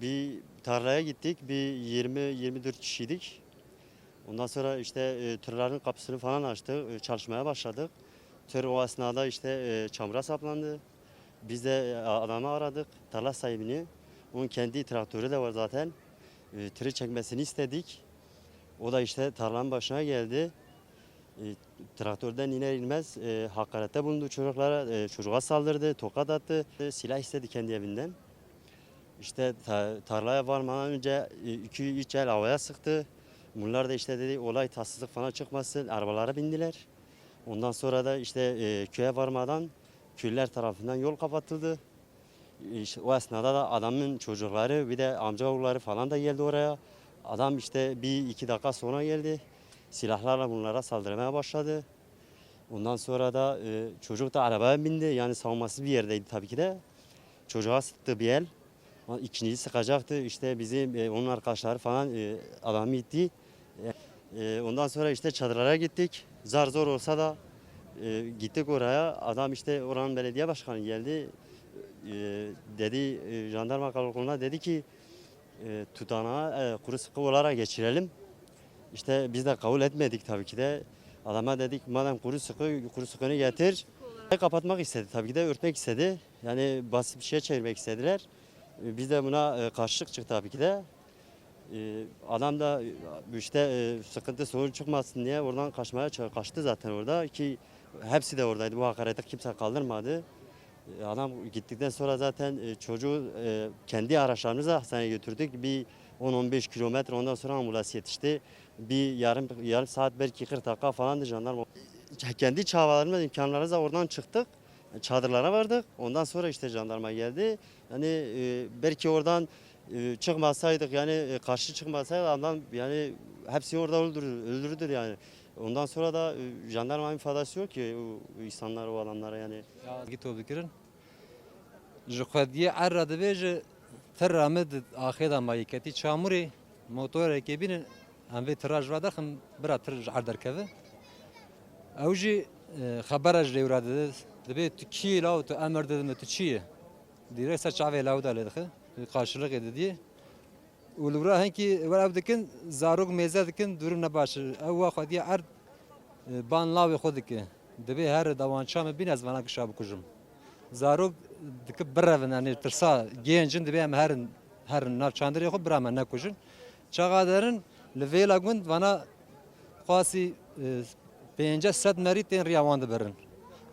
Bir tarlaya gittik. Bir 20-24 kişiydik. Ondan sonra işte e, tırların kapısını falan açtık. e, çalışmaya başladık. Tır o esnada işte e, çamura saplandı. Biz de e, adamı aradık. Tarla sahibini. Onun kendi traktörü de var zaten. E, tırı çekmesini istedik. O da işte tarlanın başına geldi. E, traktörden iner inmez e, hakarette bulundu çocuklara. E, çocuğa saldırdı, tokat attı. E, silah istedi kendi evinden. İşte ta- tarlaya varmadan önce 2-3 el havaya sıktı. Bunlar da işte dedi olay tatsızlık falan çıkmasın. Arabalara bindiler. Ondan sonra da işte e, köye varmadan köylüler tarafından yol kapatıldı. İşte o esnada da adamın çocukları bir de amcaoğulları falan da geldi oraya. Adam işte bir iki dakika sonra geldi. Silahlarla bunlara saldırmaya başladı. Ondan sonra da e, çocuk da arabaya bindi. Yani savunması bir yerdeydi tabii ki de. Çocuğa sıktı bir el. İkinciyi sıkacaktı. İşte bizim e, onun arkadaşları falan e, adamı itti. E, e, ondan sonra işte çadırlara gittik. Zar zor olsa da e, gittik oraya. Adam işte oranın belediye başkanı geldi. E, dedi e, jandarma karakoluna dedi ki e, tutanağı e, kuru sıkı olarak geçirelim. İşte biz de kabul etmedik tabii ki de. Adama dedik madem kuru sıkı kuru sıkını getir. Kapatmak istedi tabii ki de örtmek istedi. Yani basit bir şeye çevirmek istediler. Biz de buna e, karşılık çıktı tabii ki de. E, Adam da e, işte sıkıntı sorun çıkmasın diye oradan kaçmaya kaçtı zaten orada ki hepsi de oradaydı. Bu hakareti kimse kaldırmadı. Adam gittikten sonra zaten çocuğu kendi araçlarımızla hastaneye götürdük. Bir 10-15 kilometre ondan sonra ambulans yetişti. Bir yarım yarım saat belki 40 dakika falandı jandarma. Kendi çabalarımız imkanlarımızla oradan çıktık çadırlara vardık. Ondan sonra işte jandarma geldi. Yani e, belki oradan e, çıkmasaydık yani e, karşı çıkmasaydı adam yani hepsi orada öldürür, öldürürdü yani. Ondan sonra da e, jandarma ifadesi yok ki o insanlar o alanlara yani. Git o bikirin. Jukadiye arradı er ve terramed aheda mayiketi çamuri motor ekibinin em ve tiraj ve daxim bira tiraj arderkeve. Ew jî xebera ji dibê tu kî law tu emir didin tu çi ye? Dîrek ser çavê law da lê dixe qarşılıqê didiye û li wira henkî were ew dikin zarok mêze dikin durum ne baş ew wa xwediye er ban lavê xwe dike. Her dawança me bîne ez vana kişa bikujim. Zarok dike birevin yani tirsa gencin dibe em herin herin nav çandırê xwe bira me nekujin. Çaxa derin li vêla gund vana xwasî pênce sed merî tên riya wan dibirin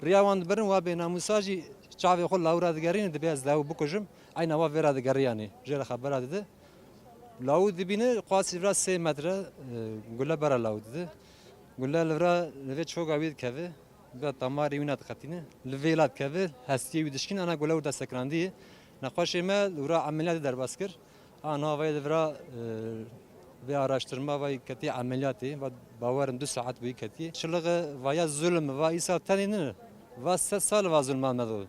riya wan dibirin wa bênamusa jî çavê xwe lawra digerîne dibe ez lew bikujim ayna wa vêra digeriyanê jê re xebera dide law dibîne xwasî vira sê metre gule bera law dide gule li vira li vê çoga wî dikeve به تماری وینات خطینه لویلات کبه هستی و دشکین انا گلو دست کراندی نخواش ما لورا عملیات در باز کر آنا وای لورا به araştırma ve kati ameliyatı ve bavarın dü saat bu kati şılgı ve zulüm ve isa taninin ve sal ve zulüm almadı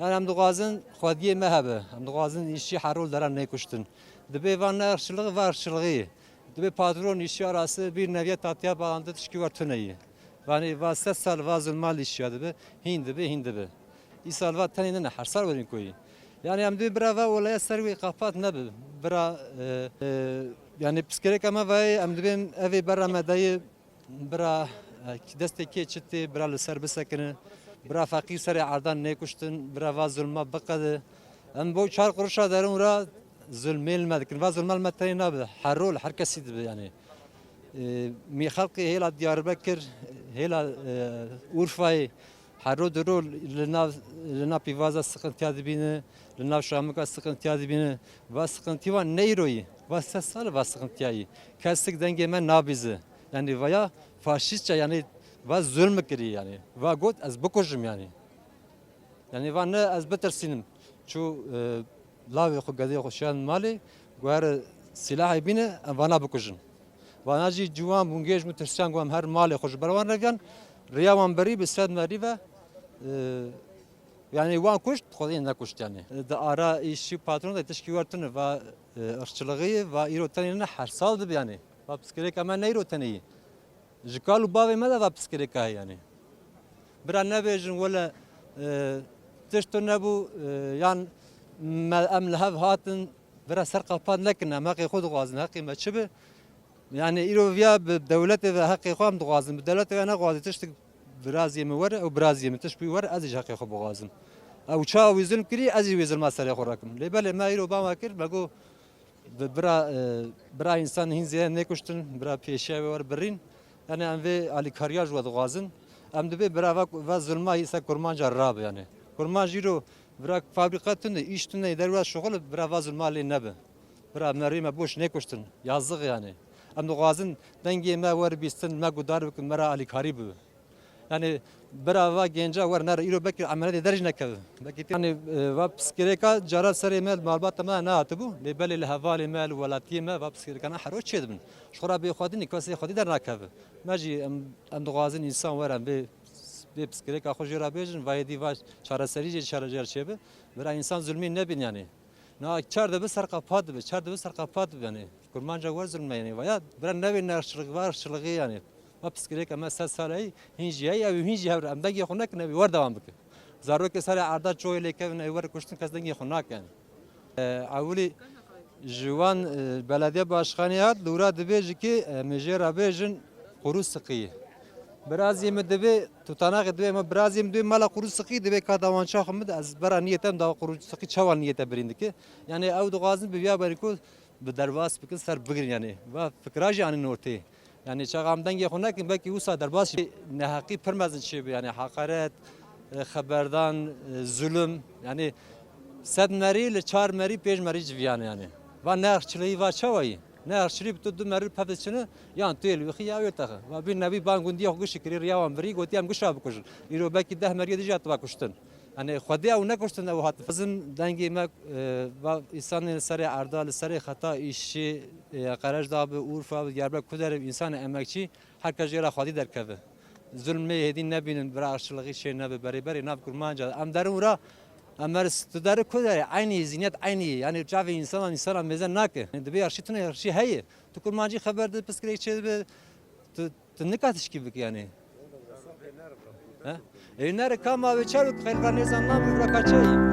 yani hem duazın xwediye mehebe hem duazın işi harol daran ne kuştun dibe van şılgı var şılgı dibe patron işi arası bir neviyet tatya bağlandı tişki var tüneyi Vani va se sal va zulmal işya dibe hindi be hindi be. İsal va tenine ne harsar verin koyi. Yani hem de bira va olaya servi kapat ne be. Bira yani psikolojik ama va hem de ben evi bera medayı bira desteki çitti bira li ser bisekini. Bira fakir seri ardan ne kuştun, bira va zulma bıkadı. Em bu çar kuruşa derin ura zulme ilmedik. Va zulme ilmetayı nabi. Harrol, herkesi yani. Ee, mi halkı hela Diyarbakır, hela e, Urfa'yı. Harro duru lina lina pivaza sıkıntıya dibine, lina şamıka sıkıntıya dibine. Va sıkıntı var neyroyi, va sesler va sıkıntıya. Kestik dengeme nabizi. Yani veya faşistçe yani ve zulm kiri yani ve got az bukujum yani yani ve ne az bitirsinim şu lavi xo gadi xo şan mali guar silah bine vana bukujum واناجی جوان بونگیج مترسیان گوام هر مال خوش بروان رویان ریاوان بری به سد مری و yani van kuşt kodin ne kuşt yani. Da ara işi patron da teşkil vartın ve ırkçılığı ve irotanine her saldı yani. Ve psikolojik ama ne ji kal û bavê me de ve piskirêka heye yanê bira nebêjin wele tişt tu nebû e, yan em li hev hatin bira serqapan nekin em heqê xwe dixwazin heqê me çi bi yani îroviya bi dewletê ve heqê xwe em dixwazin bi dewletê ve nexwazî tiştek biraziyê min were ew biraziyê min tişt wî were ez îj heqê xwe bixwazim ew ça wî zulm kirî ez jî wî zulma serê xwe rakim. Lê belê me îro bama kir me got yani em ve ali kariyaj ve dixwazin em dibe birava ve zulma hisse kurmanca rab yani. Kurmancı ro bırak fabrika tünde iş tünde derva şoğul e, birava zulma ali nebe. Bira merime boş ne koştun yazık yani. Em dixwazin dengê me werbîstin me gudar bikin me ra alîkarî bibe yani bera ve genca wer ner iro bekir ameliyat derj nekev bekir yani ve psikolojika cara seri mel malbat ma ne atı bu lebel le havali mel velatiye me ve psikolojika na haro çedin şura be xwadin ikasi xwadi der nekev maji em dغازن insan wer em be به پسکره که خوشی را بیجن و یدی و چاره سری جه چاره جر چه به برای انسان ظلمی نبین یعنی نه چهار دبه سر قپات به چهار دبه سر قپات یعنی کرمان جا ور ظلم یعنی و یا برای نبین نرشلق وار شلقی یعنی ما پسکریک ما سه سالی هنجیه یا هنجیه ور ام دگی خونه کنه ور دوام بکه زارو که سال عردا چوی لیکن ور کشتن کس دگی خونه کن اولی جوان بلدیه باشخانی هات لورا دبیج که مجیر بیجن قروس سقیه برازیم دبی تو تناق دبی ما برازیم دبی مال قروس سقی دبی کادوان شاخ مد از برا نیتم دا قروس سقی چوان نیت برینده که یعنی او دو غازن بیا بریکو به درواز بکن سر بگیرین یعنی و فکراجی آن نورتی yani çağam denge xona ki belki usa derbas ne hakkı permezin şey yani. Hakaret haberdan zulüm yani sed meri ile çar meri pej meri civyan yani ve ne akçılığı var çavayı? Ne akçılığı bir tu meri pevçini yan tu el vixi ya yota ve bir nebi ban gundi yok güç kiri riyavan biri goti am güç abkuş iro belki deh yani xwedê ew nekuştin ew hat? Bizim dengê me îsanên serê erda li serê xeta îşçi qerej da bi Urfa Diyarbakır ku derê însanê emekçî herkes jê re xwedî derkeve zulmê hêdî nebînin bir arşılığî şê nebe berêberê nav kurmanca em derin ra em tu derê ku derê aynî zinet aynî yani cavê însanan însana mêze nake dibe arşî tune arşî heye tu kurmancî xeber di piskirêk çê dibe tu tu nika tişkî bik yani E nere kama ve çarık xelkan ezanlar bir bırakaçayım.